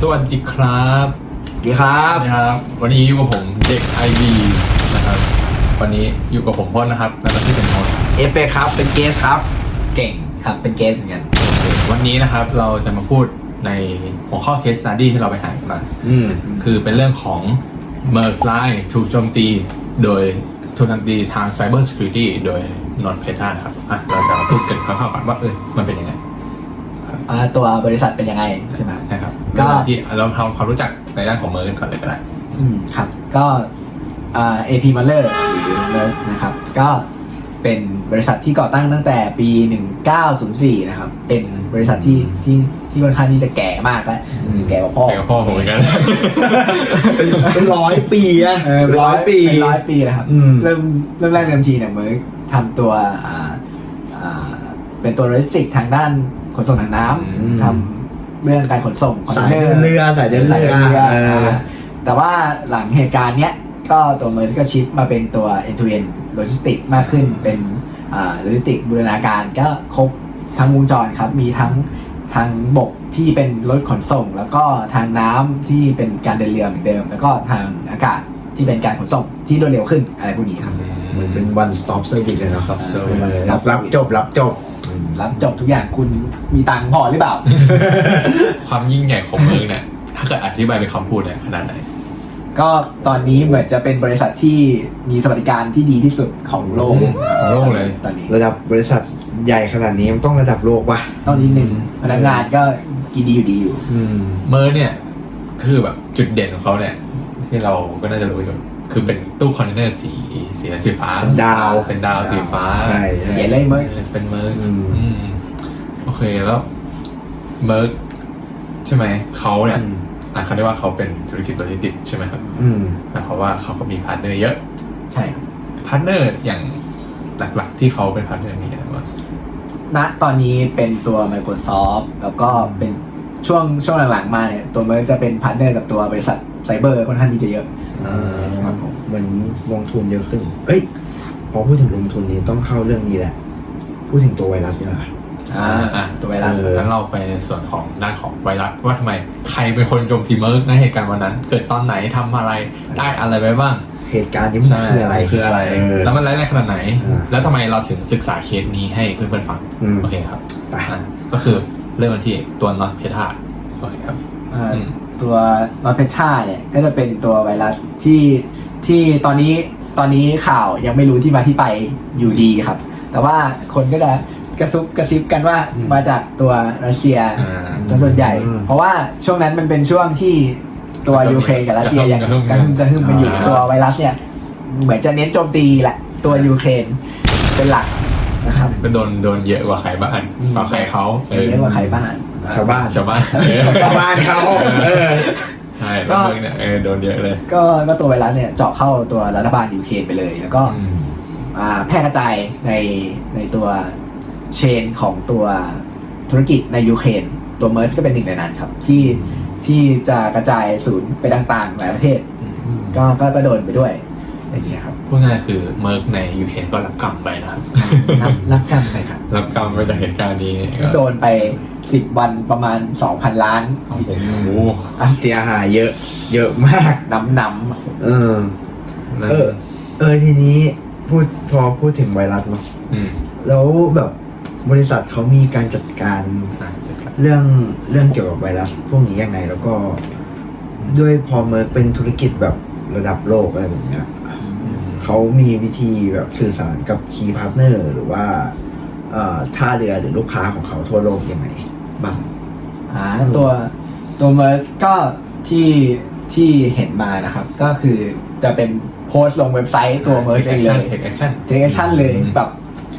สวัสดีครับดีครับนะครับ วันนี้อยู่กับผมเด็ก IB นะครับ วันนี้อยู่กับผมพ่นนะครับในหน้าที่เป็นโฮสต์เอฟเครับ เป็นเกสครับ เก่งครับ เป็นเกสเหมือนกัน วันนี้นะครับเราจะมาพูดในหัวข้อ case study ที่เราไปหามา อืม คือเป็นเรื่องของ m e r k l i ถูกโจมตีโดยถูกโจมตีทาง Cyber Security โดยนอนเพทานะครับอะเราจะมาพูดกันคร่าวๆก่อนว่าเออมันเป็นยังไง อ่าตัวบริษัทเป็นยังไงใช่ไหมนะครับก็ก็ ที่เราทำความรู้จักในด้านของเมอร์กันก่อนเลยก็ได้ อืมครับ ก็อ่า AP m a l e r หรือ Merck นะครับ ก็เป็นบริษัทที่ก่อตั้งตั้งแต่ปี 1904 นะครับ เป็นบริษัทที่ที่ที่ค่อนข้างที่จะแก่มากแล้วอืม แก่กว่าพ่อแข่งกับพ่อผมเหมือนกัน เป็นร้อยปีอะเออเป็นร้อยปี เป็นร้อยปีแล้วครับ อืม เริ่มเริ่มแรกเริ่มทีเนี่ยเมอร์ทำตัวอ่าอ่าเป็นตัวโลจิสติกทางด้าน ขนส่งทางน้อืมำทำเรื่องการขนส่งคอนสายเทนเดินเนเรืออร์สายเดินสายเรือเดินเรือเอออ่าแต่ว่าหลังเหตุการณ์เนี้ยก็ตัวเมอร์ก็ชิปมาเป็นตัว end to end โลจิสติกมากขึ้นเป็นอ่าโลจิสติกบูรณาการก็ครบทั้งวงจรครับ มีทั้งทางบกที่เป็นรถขนส่ง แล้วก็ทางน้ำที่เป็นการเดินเรือเหมือนเดิม แล้วก็ทางอากาศที่เป็นการขนส่งที่รวดเร็วขึ้นอะไรพวกนี้ครับ เหมือนเป็น one stop service เลยนะครับ Stop เอ service อรับรับจบรับจบ รับจบทุกอย่างคุณมีตังค์พอหรือเปล่า ความยิ่งใหญ่ของเมืองเนี่ยถ้าเกิดอธิบายเป็นคำพูดเนี่ยขนาดไหน ก็ตอนนี้เหมือนจะเป็นบริษัทที่มีสวัสดิการที่ดีที่สุดของโลกของโลกเลย ตอนนี้ระดับบริษัทใหญ่ขนาดนี้มันต้องระดับโลกว่ะต้องนิดนึงพนักงานก็กินดีอยู่ดีอยู่ อืม เมอร์เนี่ย คือแบบจุดเด่นของเขาเนี่ย ที่เราก็น่าจะรู้อยู่ คือเป็นตู้คอนเทนเนอร์สีสีสีฟ้าดาว เป็นดาวสีฟ้าใช่เขียนเลยเมื่อเป็นเมอร์อืมอืมโอเคแล้วเมอร์ใช่ไหมเขาเนี่ยอะเขาเรียกว่าเขาเป็นธุรกิจโลจิสติกส์ใช่ไหมครับอืมหมายความว่าเขาก็มีพาร์ทเนอร์เยอะ ใช่ครับพาร์ทเนอร์อย่างหลักๆ ที่เขาเป็นพาร์ทเนอร์มีอะไรบ้างณตอนนี้เป็นตัว Microsoft แล้วก็เป็นช่วงช่วงหลังๆมาเนี่ยตัวเมอร์จะเป็นพาร์ทเนอร์กับตัวบริษัท ไซเบอร์ค่อนข้างที่จะเยอะอ่าครับผมเหมือนลงทุนเยอะขึ้น เอ้ย พอพูดถึงลงทุนนี้ต้องเข้าเรื่องนี้แหละ พูดถึงตัวไวรัสนี่แหละอ่าอะตัวไวรัสเอองั้นเราไปในส่วนของด้านของไวรัสว่าทำไมใครเป็นคนโจมตีเมอร์ในเหตุการณ์วันนั้น เกิดตอนไหนทำอะไรได้อะไรไปบ้าง เหตุการณ์นี้มันคืออะไรคืออะไรเออแล้วมันร้ายแรงขนาดไหนอ่าแล้วทำไมเราถึงศึกษาเคสนี้ให้เพื่อนๆฟังอืมโอเคครับไปอะก็คือเริ่มกันที่ตัวนอตเพทาโอเคครับอ่าอืม ตัวนอตเพชาเนี่ยก็จะเป็นตัวไวรัสที่ที่ตอนนี้ตอนนี้ข่าวยังไม่รู้ที่มาที่ไปอยู่ดีครับ แต่ว่าคนก็จะกระซุบกระซิบกันว่าอืมมาจากตัวรัสเซียอ่า ซะส่วนใหญ่อืมเพราะว่าช่วงนั้นมันเป็นช่วงที่ตัวกระตุ้นยูเครนกับรัสเซียยังกระตุ้นกระหึ่มกระหึ่มกันอยู่อ่า ตัวไวรัสเนี่ยเหมือนจะเน้นโจมตีแหละตัวยูเครนเป็นหลักนะครับก็โดนโดนเยอะกว่าใครบ้างกว่าใครเขาเออเยอะกว่าใครบ้าง ชาวบ้าน ชาวบ้านเออชาวบ้านเขาเออ ใช่แล้วเมืองเนี่ยเออโดนเยอะเลย ก็ก็ตัวไวรัสเนี่ยเจาะเข้าตัวรัฐบาลยูเครนไปเลย แล้วก็อืมอ่าแพร่กระจายในในตัวเชนของตัวธุรกิจในยูเครนตัวเมอร์สก็เป็นหนึ่งในนั้นครับ ที่ที่จะกระจายศูนย์ไปต่างๆหลายประเทศ ก็ก็ก็โดนไปด้วยอย่างเงี้ยครับ พูดง่ายๆคือเมิร์กในยูเครนก็รับกรรมไปนะครับ รับรับกรรมไปครับ รับกรรมไปจากเหตุการณ์นี้ก็โดนไปสิบวันประมาณสองพันล้านโอ้โหเสียหายเยอะ เยอะมากน้ำนเออ เออ เออทีนี้พูดพอพูดถึงไวรัสเนาะอืมแล้วแบบบริษัทเขามีการจัดการอะจัดการเรื่องเรื่องเกี่ยวกับไวรัสพวกนี้ยังไงแล้วก็ ด้วยพอเมิร์กเป็นธุรกิจแบบระดับโลกอะไรแบบเนี้ย เขามีวิธีแบบสื่อสารกับคีย์พาร์ทเนอร์หรือว่าเอ่อท่าเรือหรือลูกค้าของเขาทั่วโลกยังไงบ้างำอ่าตัวตัวเมอร์สก็ที่ที่เห็นมานะครับ ก็คือจะเป็นโพสต์ลงเว็บไซต์ตัวเมอร์สเองเลยเทคแอคชั่นเทคแอคชั่นเลยแบบ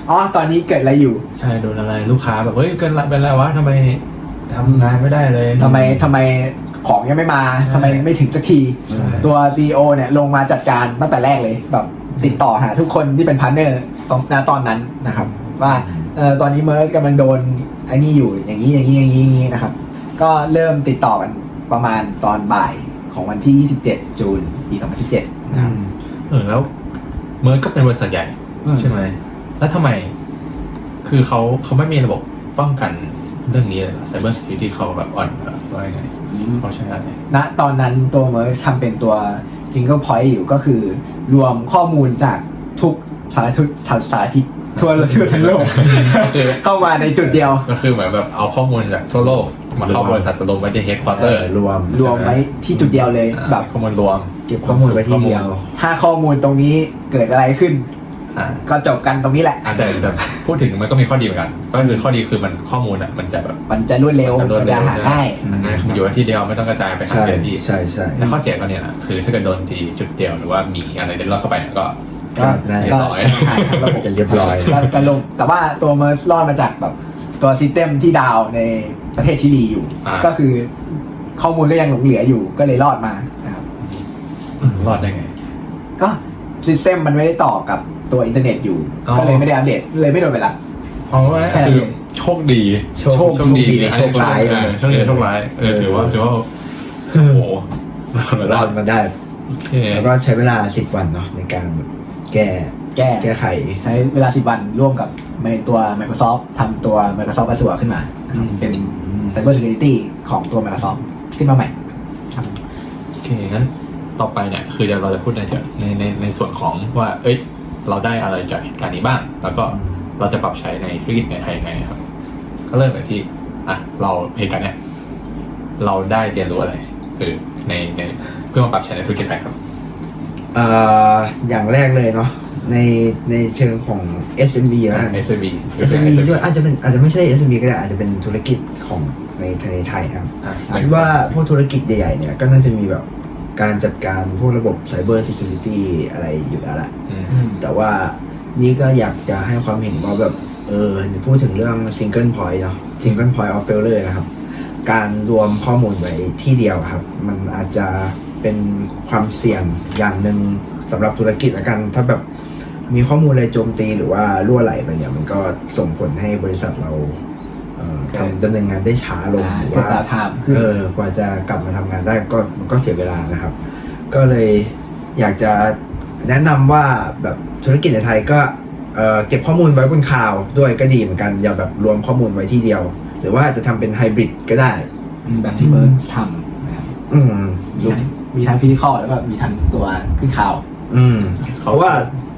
อ๋อตอนนี้เกิดอะไรอยู่ใช่โดนอะไรลูกค้าแบบเฮ้ยเกินอะไรเป็นไรวะทำไมทำงานไม่ได้เลยทำไมทำไมของยังไม่มาทำไมไม่ถึงสักทีใช่ตัว CEO เนี่ยลงมาจัดการตั้งแต่แรกเลยแบบ ติดต่อหาทุกคนที่เป็นพาร์ทเนอร์ตอนณตอนนั้นนะครับ ว่าเออตอนนี้เมอร์สกำลังโดนไอ้นี่อยู่อย่างนี้อย่างนี้อย่างนี้อย่างนี้นะครับ ก็เริ่มติดต่อกันประมาณตอนบ่ายของวันที่ 27 จูนปี 2017นะครับเออแล้วเมิร์กก็เป็นบริษัทใหญ่อืมใช่ไหมแล้วทำไม คือเขาเขาไม่มีระบบป้องกันเรื่องนี้เลยเหรอ Cyber Security เขาแบบอ่อนแบบว่ายังไงเขาใช้อะไรณตอนนั้นตัวเมอร์ทำเป็นตัว single point อยู่ก็คือรวมข้อมูลจากทุกสารทิศสารทิศทั่วโลกทั้งโลกคือเข้ามาในจุดเดียว ก็คือเหมือนแบบเอาข้อมูลจากทั่วโลก มาเข้ารวมบริษัทรวมไว้ที่ headquarter รวมรวมไว้ที่จุดเดียวเลยอ่าแบบข้อมูลรวม เก็บข้อมูลไว้ที่เดียว ถ้าข้อมูลตรงนี้เกิดอะไรขึ้นอ่า ก็จบกันตรงนี้แหละ อ่าแต่แต่พูดถึงมันก็มีข้อดีเหมือนกัน ก็คือข้อดีคือมันข้อมูลอะมันจะแบบ มันจะรวดเร็วรวดมันเร็จะวหาง่ายหาง่ายอยู่ที่เดียวไม่ต้องกระจายไปหาใช่เจอที่ใช่ใช่แต่ข้อเสียก็เนี่ยนะคือถ้าเกิดโดนทีจุดเดียวหรือว่ามีอะไรเล็ดลอดเข้าไปเนี่ยก็ ก็ได้เรียก็บร้อย หายทั้งระบบจะเรียบร้อยก็ก็ลงแต่ว่าตัวเมอร์สรอดมาจากแบบตัวซิสเต็มที่ดาวน์ในประเทศชิลีอยู่ อ่า ก็คือข้อมูลก็ยังหลงเหลืออยู่ก็เลยรอดมานะครับ รอดได้ไง ก็ ซิสเต็มมันไม่ได้ต่อกับตัวอินเทอร์เน็ตอยู่ อ๋อ ก็เลยไม่ได้อัปเดตเลยไม่โดนไปละเพราะว่าแค่นั้นคือเองโชคดีโชคโชคดีหรือโชคร้าย เออโชคดีหรือโชคร้ายเออถือว่าถือว่าโอ้โหรอดมาได้ โอเคแล้วก็ใช้เวลาสิบวันเนาะในการแก้แก้ แก้ไข ใช้เวลา 10 วันร่วมกับในตัว Microsoft ทำตัว Microsoft Azure ขึ้นมานะครับอืม เป็น Cyber Security ของตัว Microsoft ขึ้นมาใหม่ครับโอเคงั้น ต่อไปเนี่ยคือเดี๋ยวเราจะพูดในในในในส่วนของว่า เอ้ย เราได้อะไรจากเหตุการณ์นี้บ้าง แล้วก็เราจะปรับใช้ในธุรกิจในไทยยังไงครับ ก็เริ่มกันที่อะเราเหตุการณ์เนี่ยเราได้เรียนรู้อะไรคือในในเพื่อมาปรับใช้ในธุรกิจไทยครับเอ่ออย่างแรกเลยเนาะในในเชิงของ SMB แล้วกัน SMB SME ด้วยอาจจะเป็นอาจจะไม่ใช่ SME ก็ได้อาจจะเป็นธุรกิจของในในไทยนะครับอะคิดว่าพวกธุรกิจใหญ่ๆเนี่ยก็น่าจะมีแบบ การจัดการพวกระบบ Cyber Security อะไรอยู่แล้วแหละอืมแต่ว่านี่ก็อยากจะให้ความเห็นว่าแบบเออพูดถึงเรื่อง Single Point เนาะ Single Point of Failure นะครับ การรวมข้อมูลไว้ที่เดียวครับ มันอาจจะเป็นความเสี่ยงอย่างหนึ่งสำหรับธุรกิจละกัน ถ้าแบบมีข้อมูลอะไรโจมตีหรือว่ารั่วไหลไปเนี่ยมันก็ส่งผลให้บริษัทเรา เอ่อทำดำเนินงานได้ช้าลงหรือเกิดว่าดาวไทม์ขึ้นเออกว่าจะกลับมาทำงานได้ก็มันก็เสียเวลานะครับ ก็เลยอยากจะแนะนำว่าแบบธุรกิจในไทยก็เอ่อเก็บข้อมูลไว้บนคลาวด์ด้วยก็ดีเหมือนกัน อย่าแบบรวมข้อมูลไว้ที่เดียว หรือว่าจะทำเป็นไฮบริดก็ได้ แบบที่เมิร์ทำนะครับอืมมีทั้งมีทั้งฟิสิกอลแล้วก็มีทั้งตัวขึ้นข่าว อืมเพราะว่า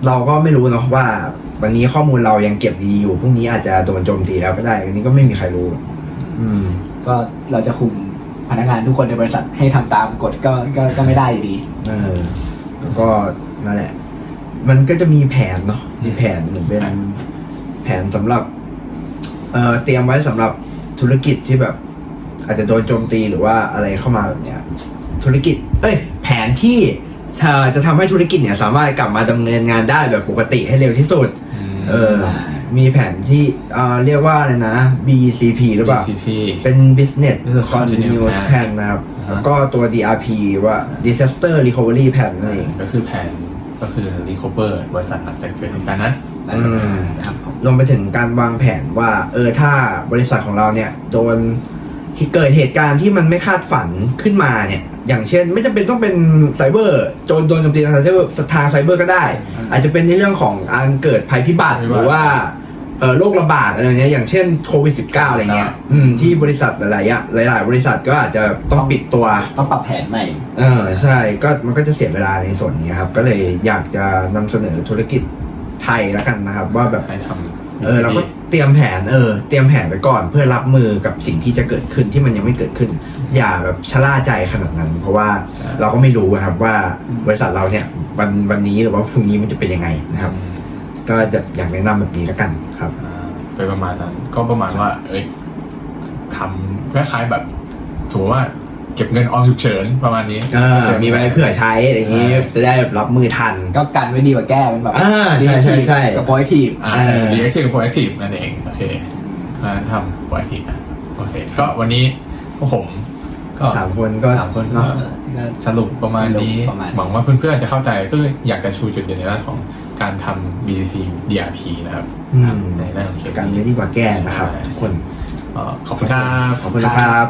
เราก็ไม่รู้เนาะว่า วันนี้ข้อมูลเรายังเก็บดีอยู่พรุ่งนี้อาจจะโดนโจมตีแล้วก็ได้ อันนี้ก็ไม่มีใครรู้ อืม ก็เราจะคุมพนักงานทุกคนในบริษัทให้ทำตามกฎก็ก็ก็ไม่ได้อยู่ดีเออแล้วก็นั่นแหละ มันก็จะมีแผนเนาะมีแผนเหมือนเป็นแผนสำหรับ เอ่อเตรียมไว้สำหรับธุรกิจที่แบบ อาจจะโดนโจมตีหรือว่าอะไรเข้ามาแบบเนี้ย ธุรกิจ เอ้ย แผนที่ถ้าจะทำให้ธุรกิจเนี่ย สามารถกลับมาดำเนินงานได้แบบปกติให้เร็วที่สุด เออ มีแผนที่เอ่อเรียกว่าอะไรนะ BCP หรือเปล่า BCP เป็น business Business continuous Continuous plan นะครับ อ่าฮะ แล้วก็ตัว DRP ว่า disaster recovery plan นั่นเองก็คือแผนก็คือ recover บริษัทหลังจากเกิดเหตุการณ์นั้นอืมครับผมรวมไปถึงการวางแผนว่า เออถ้าบริษัทของเราเนี่ย โดนที่เกิดเหตุการณ์ที่มันไม่คาดฝันขึ้นมาเนี่ย อย่างเช่น ไม่จำเป็นต้องเป็นไซเบอร์โจนโดนโจมตีทางไซเบอร์ทางไซเบอร์ก็ได้ อาจจะเป็นในเรื่องของการเกิดภัยพิบัติภัยพิบัติหรือว่าเออโรคระบาดอะไรเงี้ยอย่างเช่นโควิด -19 อะไรเงี้ยอืมที่บริษัทหลายๆอย่างหลาย ๆ บริษัทก็อาจจะต้องปิดตัว ต้องปรับแผนใหม่ เออใช่ก็มันก็จะเสียเวลาในส่วนนี้ครับ ก็เลยอยากจะนำเสนอธุรกิจไทยแล้วกันนะครับ ว่าแบบ ให้ทำ เออเราก็ เตรียมแผนเออเตรียมแผนไว้ก่อนเพื่อรับมือกับสิ่งที่จะเกิดขึ้นที่มันยังไม่เกิดขึ้น อย่าแบบชะล่าใจขนาดนั้น เพราะว่าเราก็ไม่รู้นะครับว่าบริษัทเราเนี่ยวันวันนี้หรือว่าพรุ่งนี้มันจะเป็นยังไงนะครับ ก็จะอยากแนะนำแบบนี้แล้วกันครับไปประมาณนั้นก็ประมาณว่า เอ้ยทำคล้ายๆแบบถือว่า เก็บเงินออมฉุกเฉินประมาณนี้เออมีไว้เผื่อใช้อะไรอย่างนี้ใช่จะได้รับมือทัน ก็กันไว้ดีกว่าแก้เป็นแบบอ่าใช่ใช่ใช่กับโปรทีฟอ่าเออ reactive กับ proactive นั่นเองโอเคมาทำ proactive นะโอเคก็วันนี้พวกผมก็สามคนก็สามคนเนาะสรุปประมาณนี้ประมาณหวังว่าเพื่อนๆจะเข้าใจก็อยากจะชูจุดเด่นในด้านของการทำ BCP DRP นะครับอืมในด้านของเคกันไม่ดีกว่าแก้นะครับ ทุกคนเอ่อขอบคุณครับขอบคุณนะครับ